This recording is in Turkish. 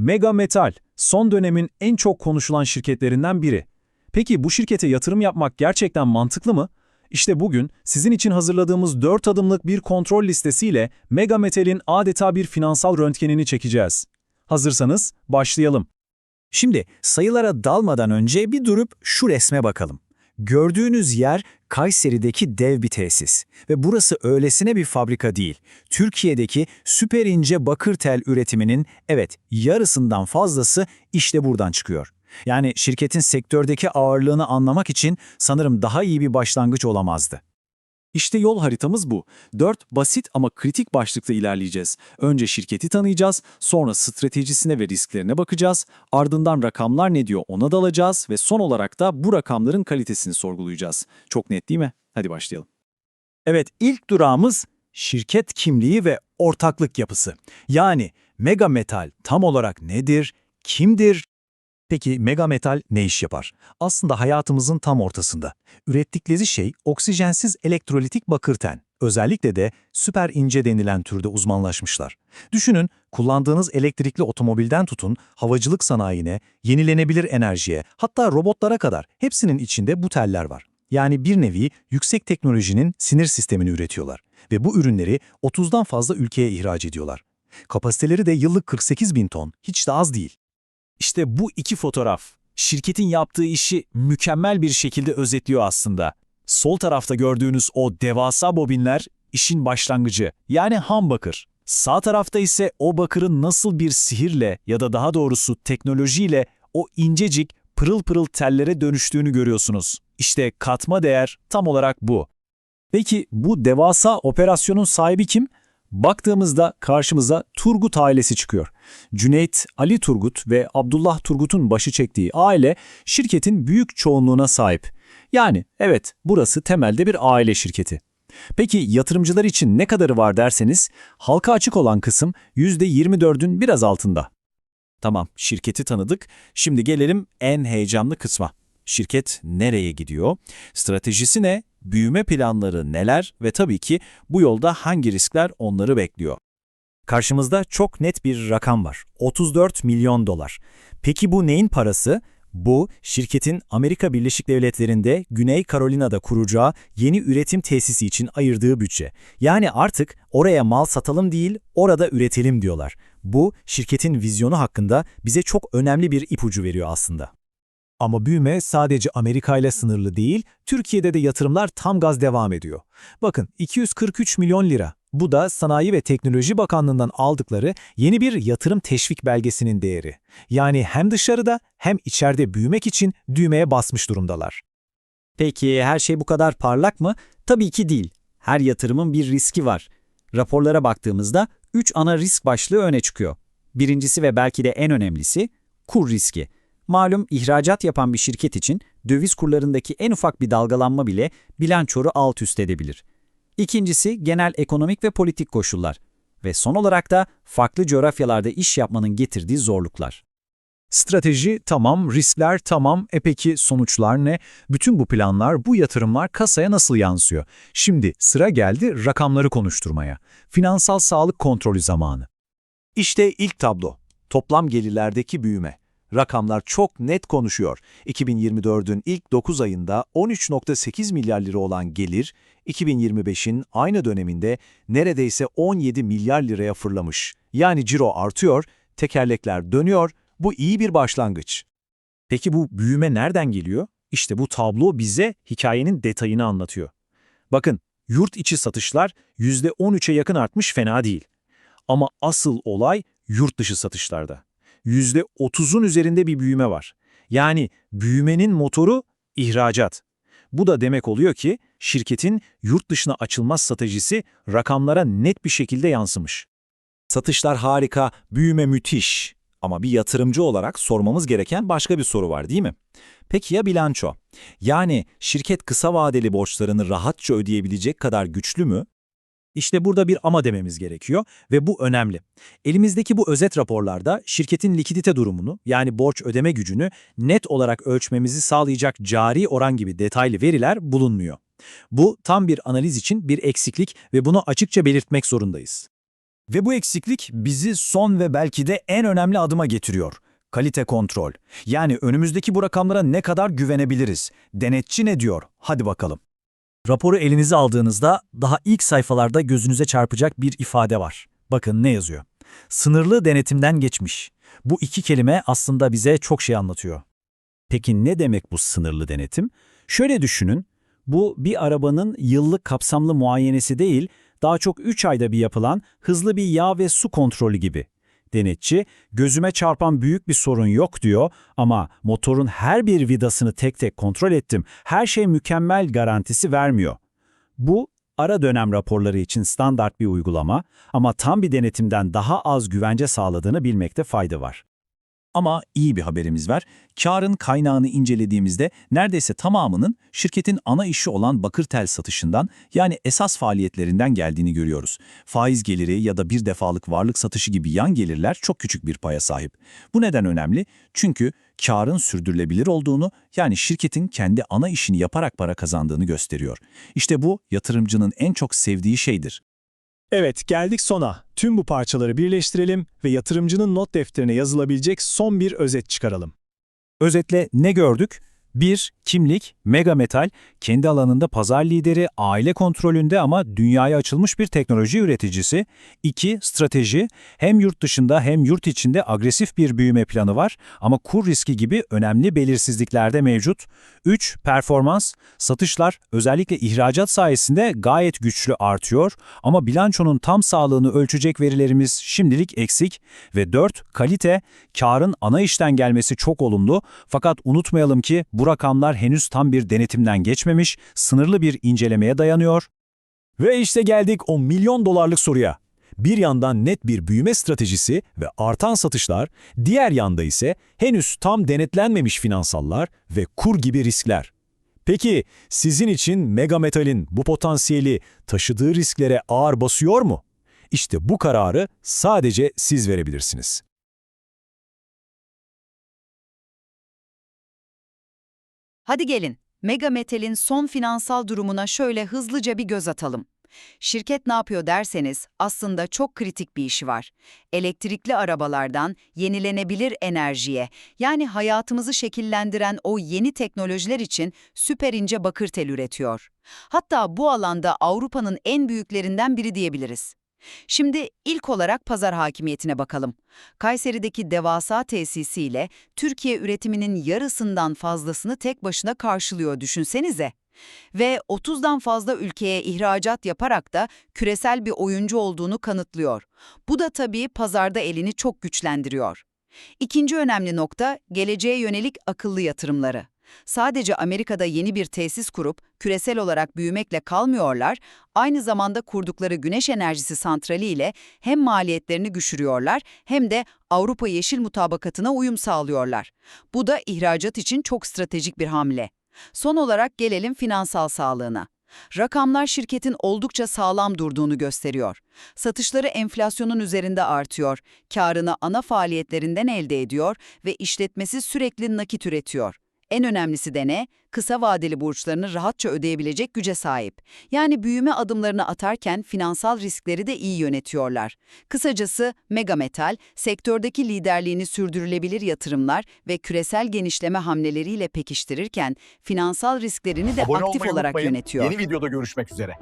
Mega Metal, son dönemin en çok konuşulan şirketlerinden biri. Peki bu şirkete yatırım yapmak gerçekten mantıklı mı? İşte bugün sizin için hazırladığımız 4 adımlık bir kontrol listesiyle Mega Metal'in adeta bir finansal röntgenini çekeceğiz. Hazırsanız başlayalım. Şimdi sayılara dalmadan önce bir durup şu resme bakalım. Gördüğünüz yer Kayseri'deki dev bir tesis ve burası öylesine bir fabrika değil. Türkiye'deki süper ince bakır tel üretiminin evet yarısından fazlası işte buradan çıkıyor. Yani şirketin sektördeki ağırlığını anlamak için sanırım daha iyi bir başlangıç olamazdı. İşte yol haritamız bu. Dört basit ama kritik başlıkta ilerleyeceğiz. Önce şirketi tanıyacağız, sonra stratejisine ve risklerine bakacağız, ardından rakamlar ne diyor ona dalacağız ve son olarak da bu rakamların kalitesini sorgulayacağız. Çok net değil mi? Hadi başlayalım. Evet, ilk durağımız şirket kimliği ve ortaklık yapısı. Yani Mega Metal tam olarak nedir, kimdir? Peki Mega Metal ne iş yapar? Aslında hayatımızın tam ortasında. Ürettikleri şey oksijensiz elektrolitik bakırten. Özellikle de süper ince denilen türde uzmanlaşmışlar. Düşünün, kullandığınız elektrikli otomobilden tutun, havacılık sanayine, yenilenebilir enerjiye, hatta robotlara kadar hepsinin içinde bu teller var. Yani bir nevi yüksek teknolojinin sinir sistemini üretiyorlar ve bu ürünleri 30'dan fazla ülkeye ihraç ediyorlar. Kapasiteleri de yıllık 48 bin ton, hiç de az değil. İşte bu iki fotoğraf, şirketin yaptığı işi mükemmel bir şekilde özetliyor aslında. Sol tarafta gördüğünüz o devasa bobinler işin başlangıcı, yani ham bakır. Sağ tarafta ise o bakırın nasıl bir sihirle ya da daha doğrusu teknolojiyle o incecik, pırıl pırıl tellere dönüştüğünü görüyorsunuz. İşte katma değer tam olarak bu. Peki bu devasa operasyonun sahibi kim? Baktığımızda karşımıza Turgut ailesi çıkıyor. Cüneyt, Ali Turgut ve Abdullah Turgut'un başı çektiği aile şirketin büyük çoğunluğuna sahip. Yani evet burası temelde bir aile şirketi. Peki yatırımcılar için ne kadarı var derseniz halka açık olan kısım %24'ün biraz altında. Tamam şirketi tanıdık. Şimdi gelelim en heyecanlı kısma. Şirket nereye gidiyor? Stratejisi ne? Büyüme planları neler ve tabii ki bu yolda hangi riskler onları bekliyor? Karşımızda çok net bir rakam var. 34 milyon dolar. Peki bu neyin parası? Bu, şirketin Amerika Birleşik Devletleri'nde Güney Carolina'da kuracağı yeni üretim tesisi için ayırdığı bütçe. Yani artık oraya mal satalım değil, orada üretelim diyorlar. Bu, şirketin vizyonu hakkında bize çok önemli bir ipucu veriyor aslında. Ama büyüme sadece Amerika ile sınırlı değil, Türkiye'de de yatırımlar tam gaz devam ediyor. Bakın 243 milyon lira. Bu da Sanayi ve Teknoloji Bakanlığı'ndan aldıkları yeni bir yatırım teşvik belgesinin değeri. Yani hem dışarıda hem içeride büyümek için düğmeye basmış durumdalar. Peki her şey bu kadar parlak mı? Tabii ki değil. Her yatırımın bir riski var. Raporlara baktığımızda 3 ana risk başlığı öne çıkıyor. Birincisi ve belki de en önemlisi kur riski. Malum ihracat yapan bir şirket için döviz kurlarındaki en ufak bir dalgalanma bile bilançoru alt üst edebilir. İkincisi genel ekonomik ve politik koşullar. Ve son olarak da farklı coğrafyalarda iş yapmanın getirdiği zorluklar. Strateji tamam, riskler tamam, e peki sonuçlar ne? Bütün bu planlar, bu yatırımlar kasaya nasıl yansıyor? Şimdi sıra geldi rakamları konuşturmaya. Finansal sağlık kontrolü zamanı. İşte ilk tablo. Toplam gelirlerdeki büyüme. Rakamlar çok net konuşuyor. 2024'ün ilk 9 ayında 13.8 milyar lira olan gelir, 2025'in aynı döneminde neredeyse 17 milyar liraya fırlamış. Yani ciro artıyor, tekerlekler dönüyor, bu iyi bir başlangıç. Peki bu büyüme nereden geliyor? İşte bu tablo bize hikayenin detayını anlatıyor. Bakın, yurt içi satışlar %13'e yakın artmış fena değil. Ama asıl olay yurt dışı satışlarda. %30'un üzerinde bir büyüme var. Yani büyümenin motoru ihracat. Bu da demek oluyor ki şirketin yurt dışına açılmaz stratejisi rakamlara net bir şekilde yansımış. Satışlar harika, büyüme müthiş. Ama bir yatırımcı olarak sormamız gereken başka bir soru var değil mi? Peki ya bilanço? Yani şirket kısa vadeli borçlarını rahatça ödeyebilecek kadar güçlü mü? İşte burada bir ama dememiz gerekiyor ve bu önemli. Elimizdeki bu özet raporlarda şirketin likidite durumunu yani borç ödeme gücünü net olarak ölçmemizi sağlayacak cari oran gibi detaylı veriler bulunmuyor. Bu tam bir analiz için bir eksiklik ve bunu açıkça belirtmek zorundayız. Ve bu eksiklik bizi son ve belki de en önemli adıma getiriyor. Kalite kontrol. Yani önümüzdeki bu rakamlara ne kadar güvenebiliriz? Denetçi ne diyor? Hadi bakalım. Raporu elinize aldığınızda daha ilk sayfalarda gözünüze çarpacak bir ifade var. Bakın ne yazıyor. Sınırlı denetimden geçmiş. Bu iki kelime aslında bize çok şey anlatıyor. Peki ne demek bu sınırlı denetim? Şöyle düşünün, bu bir arabanın yıllık kapsamlı muayenesi değil, daha çok 3 ayda bir yapılan hızlı bir yağ ve su kontrolü gibi. Denetçi, gözüme çarpan büyük bir sorun yok diyor ama motorun her bir vidasını tek tek kontrol ettim, her şey mükemmel garantisi vermiyor. Bu, ara dönem raporları için standart bir uygulama ama tam bir denetimden daha az güvence sağladığını bilmekte fayda var. Ama iyi bir haberimiz var. Karın kaynağını incelediğimizde neredeyse tamamının şirketin ana işi olan bakır tel satışından yani esas faaliyetlerinden geldiğini görüyoruz. Faiz geliri ya da bir defalık varlık satışı gibi yan gelirler çok küçük bir paya sahip. Bu neden önemli? Çünkü karın sürdürülebilir olduğunu yani şirketin kendi ana işini yaparak para kazandığını gösteriyor. İşte bu yatırımcının en çok sevdiği şeydir. Evet, geldik sona. Tüm bu parçaları birleştirelim ve yatırımcının not defterine yazılabilecek son bir özet çıkaralım. Özetle ne gördük? 1. Kimlik, mega metal, kendi alanında pazar lideri, aile kontrolünde ama dünyaya açılmış bir teknoloji üreticisi. 2. Strateji, hem yurt dışında hem yurt içinde agresif bir büyüme planı var ama kur riski gibi önemli belirsizlikler de mevcut. 3. Performans, satışlar özellikle ihracat sayesinde gayet güçlü artıyor ama bilançonun tam sağlığını ölçecek verilerimiz şimdilik eksik. Ve 4. Kalite, karın ana işten gelmesi çok olumlu fakat unutmayalım ki bu rakamlar henüz tam bir denetimden geçmemiş, sınırlı bir incelemeye dayanıyor. Ve işte geldik o milyon dolarlık soruya. Bir yandan net bir büyüme stratejisi ve artan satışlar, diğer yanda ise henüz tam denetlenmemiş finansallar ve kur gibi riskler. Peki sizin için Mega Metal'in bu potansiyeli taşıdığı risklere ağır basıyor mu? İşte bu kararı sadece siz verebilirsiniz. Hadi gelin, Mega Metal'in son finansal durumuna şöyle hızlıca bir göz atalım. Şirket ne yapıyor derseniz aslında çok kritik bir işi var. Elektrikli arabalardan yenilenebilir enerjiye yani hayatımızı şekillendiren o yeni teknolojiler için süper ince bakır tel üretiyor. Hatta bu alanda Avrupa'nın en büyüklerinden biri diyebiliriz. Şimdi ilk olarak pazar hakimiyetine bakalım. Kayseri'deki devasa tesisiyle Türkiye üretiminin yarısından fazlasını tek başına karşılıyor düşünsenize. Ve 30'dan fazla ülkeye ihracat yaparak da küresel bir oyuncu olduğunu kanıtlıyor. Bu da tabii pazarda elini çok güçlendiriyor. İkinci önemli nokta geleceğe yönelik akıllı yatırımları. Sadece Amerika'da yeni bir tesis kurup küresel olarak büyümekle kalmıyorlar, aynı zamanda kurdukları güneş enerjisi santrali ile hem maliyetlerini düşürüyorlar hem de Avrupa Yeşil Mutabakatı'na uyum sağlıyorlar. Bu da ihracat için çok stratejik bir hamle. Son olarak gelelim finansal sağlığına. Rakamlar şirketin oldukça sağlam durduğunu gösteriyor. Satışları enflasyonun üzerinde artıyor, karını ana faaliyetlerinden elde ediyor ve işletmesi sürekli nakit üretiyor. En önemlisi de ne? Kısa vadeli borçlarını rahatça ödeyebilecek güce sahip. Yani büyüme adımlarını atarken finansal riskleri de iyi yönetiyorlar. Kısacası Mega Metal, sektördeki liderliğini sürdürülebilir yatırımlar ve küresel genişleme hamleleriyle pekiştirirken finansal risklerini de Abone aktif olarak unutmayın. yönetiyor. Yeni videoda görüşmek üzere.